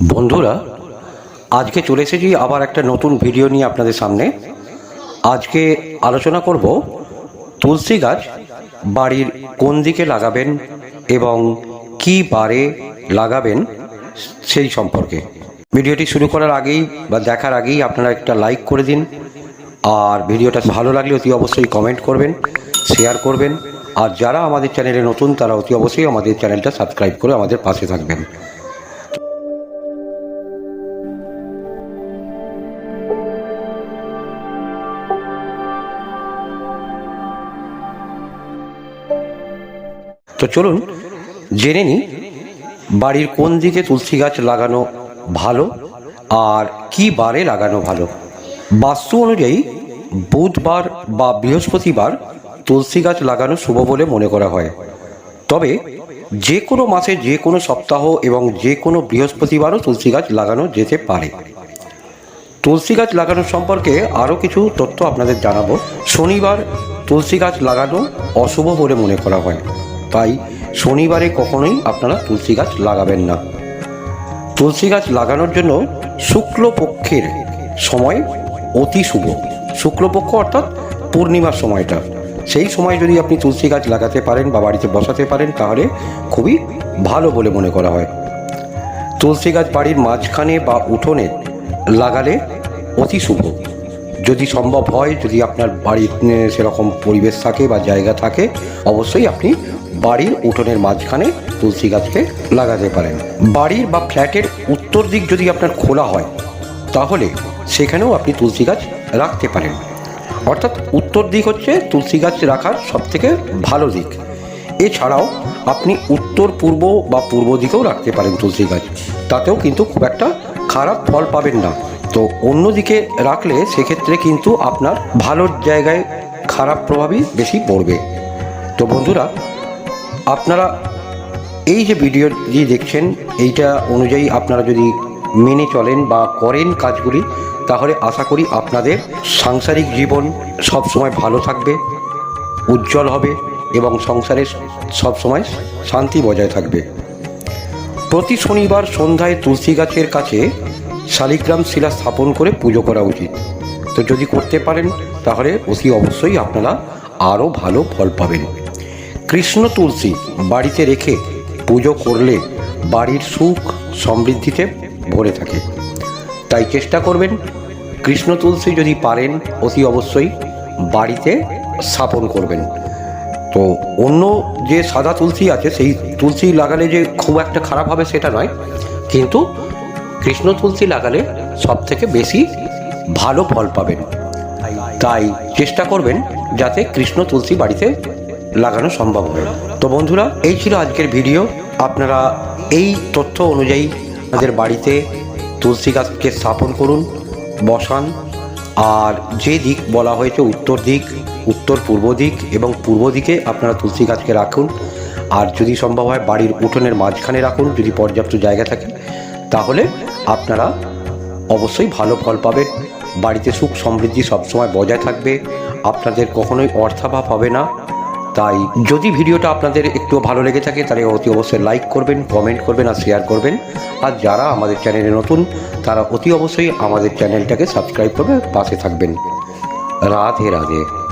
বন্ধুরা, আজকে চলে এসেছি আবার একটা নতুন ভিডিও নিয়ে আপনাদের সামনে। আজকে আলোচনা করব তুলসী গাছ বাড়ির কোন দিকে লাগাবেন এবং কি বারে লাগাবেন সেই সম্পর্কে। ভিডিওটি শুরু করার আগেই বা দেখার আগেই আপনারা একটা লাইক করে দিন। আর ভিডিওটা ভালো লাগলে অতি অবশ্যই কমেন্ট করবেন, শেয়ার করবেন। আর যারা আমাদের চ্যানেলে নতুন, তারা অতি অবশ্যই আমাদের চ্যানেলটা সাবস্ক্রাইব করে আমাদের পাশে থাকবেন। তো চলুন জেনে নিই বাড়ির কোন দিকে তুলসী গাছ লাগানো ভালো আর কি বারে লাগানো ভালো। বাস্তু অনুযায়ী বুধবার বা বৃহস্পতিবার তুলসী গাছ লাগানো শুভ বলে মনে করা হয়। তবে যে কোনো মাসে যে কোনো সপ্তাহ এবং যে কোনো বৃহস্পতিবারও তুলসী গাছ লাগানো যেতে পারে। তুলসী গাছ লাগানো সম্পর্কে আরও কিছু তথ্য আপনাদের জানাব। শনিবার তুলসী গাছ লাগানো অশুভ বলে মনে করা হয়। তাই শনিবারে কখনোই আপনারা তুলসী গাছ লাগাবেন না। তুলসী গাছ লাগানোর জন্য শুক্লপক্ষের সময় অতি শুভ। শুক্লপক্ষ অর্থাৎ পূর্ণিমার সময়টা। সেই সময় যদি আপনি তুলসী গাছ লাগাতে পারেন বা বাড়িতে বসাতে পারেন, তাহলে খুবই ভালো বলে মনে করা হয়। তুলসী গাছ বাড়ির মাঝখানে বা উঠোনে লাগালে অতি শুভ। যদি সম্ভব হয়, যদি আপনার বাড়ির সেরকম পরিবেশ থাকে বা জায়গা থাকে, অবশ্যই আপনি বাড়ির উঠোনের মাঝখানে তুলসী গাছকে লাগাতে পারেন। বাড়ির বা ফ্ল্যাটের উত্তর দিক যদি আপনার খোলা হয়, তাহলে সেখানেও আপনি তুলসী গাছ রাখতে পারেন। অর্থাৎ উত্তর দিক হচ্ছে তুলসী গাছ রাখার সবথেকে ভালো দিক। এছাড়াও আপনি উত্তর, পূর্ব বা পূর্ব দিকেও রাখতে পারেন তুলসী গাছ। তাতেও কিন্তু খুব একটা খারাপ ফল পাবেন না। তো অন্যদিকে রাখলে সেক্ষেত্রে কিন্তু আপনার ভালো জায়গায় খারাপ প্রভাবই বেশি পড়বে। তো বন্ধুরা আপনারা এই যে ভিডিওটি দেখছেন, এইটা অনুযায়ী আপনারা যদি মেনে চলেন বা করেন কাজগুলি, তাহলে আশা করি আপনাদের সাংসারিক জীবন সবসময় ভালো থাকবে, উজ্জ্বল হবে এবং সংসারে সবসময় শান্তি বজায় থাকবে। প্রতি শনিবার সন্ধ্যায় তুলসী গাছের কাছে শালিগ্রাম শিলা স্থাপন করে পুজো করা উচিত। তো যদি করতে পারেন, তাহলে অতি অবশ্যই আপনারা আরও ভালো ফল পাবেন। কৃষ্ণ তুলসী বাড়িতে রেখে পুজো করলে বাড়ির সুখ সমৃদ্ধিতে ভরে থাকে। তাই চেষ্টা করবেন, কৃষ্ণ তুলসী যদি পারেন, অতি অবশ্যই বাড়িতে স্থাপন করবেন। তো অন্য যে সাদা তুলসী আছে, সেই তুলসী লাগালে যে খুব একটা খারাপ হবে সেটা নয়, কিন্তু কৃষ্ণ তুলসী লাগালে সব থেকে বেশি ভালো ফল পাবেন। তাই চেষ্টা করবেন যাতে কৃষ্ণ তুলসী বাড়িতে লাগানো সম্ভব হয় তো বন্ধুরা, এই ছিল আজকের ভিডিও। আপনারা এই তথ্য অনুযায়ী আমাদের বাড়িতে তুলসী গাছকে স্থাপন করুন, বসান। আর যে দিক বলা হয়েছে উত্তর দিক, উত্তর পূর্ব দিক এবং পূর্ব দিকে আপনারা তুলসী গাছকে রাখুন। আর যদি সম্ভব হয় বাড়ির উঠোনের মাঝখানে রাখুন, যদি পর্যাপ্ত জায়গা থাকে, তাহলে আপনারা অবশ্যই ভালো ফল পাবেন। বাড়িতে সুখ সমৃদ্ধি সবসময় বজায় থাকবে। আপনাদের কখনোই অর্থাভাব হবে না। তাই যদি ভিডিওটা আপনাদের একটু ভালো লেগে থাকে, তাহলে অতি অবশ্যই লাইক করবেন কমেন্ট করবেন আর শেয়ার করবেন। আর যারা আমাদের চ্যানেলে নতুন, তারা অতি অবশ্যই আমাদের চ্যানেলটাকে সাবস্ক্রাইব করবে পাশে থাকবেন। রাধে রাধে।